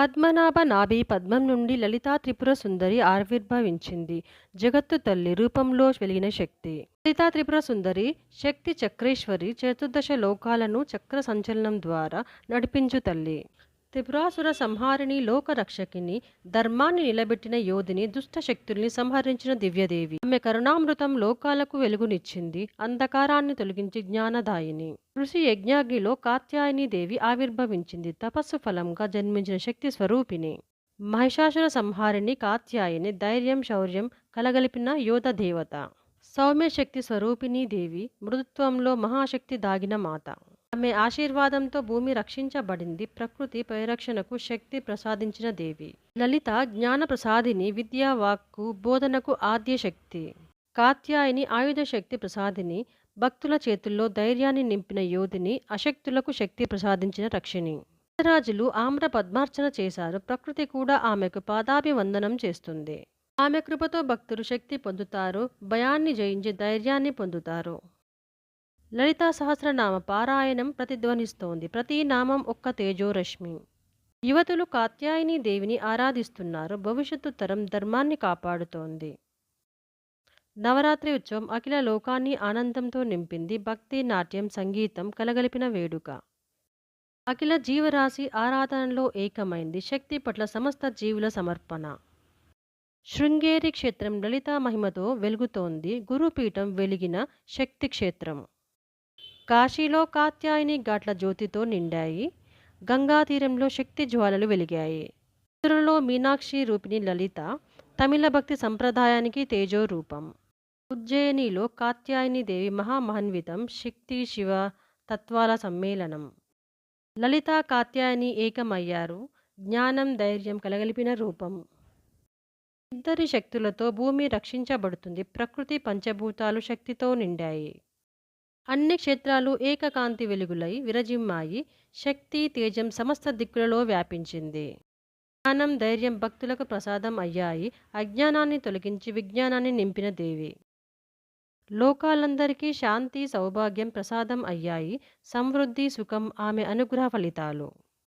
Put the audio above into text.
పద్మనాభ నాభి పద్మం నుండి లలితా త్రిపుర సుందరి ఆవిర్భవించింది. జగత్తు తల్లి రూపంలో వెలిగిన శక్తి. లలితా త్రిపుర సుందరి శక్తి చక్రేశ్వరి చతుర్దశ లోకాలను చక్ర సంచలనం ద్వారా నడిపించు తల్లి. త్రిపురాసుర సంహారిణి లోకరక్షకిని ధర్మాన్ని నిలబెట్టిన యోధిని, దుష్టశక్తుల్ని సంహరించిన దివ్యదేవి. ఆమె కరుణామృతం లోకాలకు వెలుగునిచ్చింది. అంధకారాన్ని తొలగించి జ్ఞానదాయిని. ఋషి యజ్ఞాగ్నిలో కాత్యాయని దేవి ఆవిర్భవించింది. తపస్సు ఫలంగా జన్మించిన శక్తి స్వరూపిణి. మహిషాసుర సంహారిణి కాత్యాయని ధైర్యం, శౌర్యం కలగలిపిన యోధ దేవత. సౌమ్య శక్తి స్వరూపిణీ దేవి. మృదుత్వంలో మహాశక్తి దాగిన మాత. ఆమె ఆశీర్వాదంతో భూమి రక్షించబడింది. ప్రకృతి పరిరక్షణకు శక్తి ప్రసాదించిన దేవి. లలిత జ్ఞాన ప్రసాదిని విద్యా వాక్కు, బోధనకు ఆద్య శక్తి. కాత్యాయని ఆయుధ శక్తి ప్రసాదిని. భక్తుల చేతుల్లో ధైర్యాన్ని నింపిన యోధిని. అశక్తులకు శక్తి ప్రసాదించిన రక్షిణి. రాజులు ఆమ్ర పద్మార్చన చేశారు. ప్రకృతి కూడా ఆమెకు పాదాభివందనం చేస్తుంది. ఆమె కృపతో భక్తులు శక్తి పొందుతారు. భయాన్ని జయించి ధైర్యాన్ని పొందుతారు. లలితా సహస్రనామ పారాయణం ప్రతిధ్వనిస్తోంది. ప్రతి నామం ఒక్క తేజోరశ్మి. యువతులు కాత్యాయని దేవిని ఆరాధిస్తున్నారు. భవిష్యత్తు తరం ధర్మాన్ని కాపాడుతోంది. నవరాత్రి ఉత్సవం అఖిల లోకాన్ని ఆనందంతో నింపింది. భక్తి, నాట్యం, సంగీతం కలగలిపిన వేడుక. అఖిల జీవరాశి ఆరాధనలో ఏకమైంది. శక్తి పట్ల సమస్త జీవుల సమర్పణ. శృంగేరి క్షేత్రం లలితా మహిమతో వెలుగుతోంది. గురుపీఠం వెలిగిన శక్తి క్షేత్రం. కాశీలో కాత్యాయని ఘాట్ల జ్యోతితో నిండాయి. గంగాతీరంలో శక్తి జ్వాలలు వెలిగాయి. మధురలో మీనాక్షి రూపిణి లలిత. తమిళ భక్తి సంప్రదాయానికి తేజో రూపం ఉజ్జయినిలో కాత్యాయని దేవి మహామహన్వితం శక్తి, శివ తత్వాల సమ్మేళనం. లలిత, కాత్యాయని ఏకమయ్యారు. జ్ఞానం, ధైర్యం కలగలిపిన రూపం. ఇద్దరి శక్తులతో భూమి రక్షించబడుతుంది. ప్రకృతి, పంచభూతాలు శక్తితో నిండాయి. అన్ని క్షేత్రాలు ఏకకాంతి వెలుగులై విరజిమ్మాయి. శక్తి, తేజం సమస్త దిక్కులలో వ్యాపించింది. జ్ఞానం, ధైర్యం భక్తులకు ప్రసాదం అయ్యాయి. అజ్ఞానాన్ని తొలగించి విజ్ఞానాన్ని నింపిన దేవి. లోకాలందరికీ శాంతి, సౌభాగ్యం ప్రసాదం అయ్యాయి. సమృద్ధి, సుఖం ఆమె అనుగ్రహ ఫలితాలు.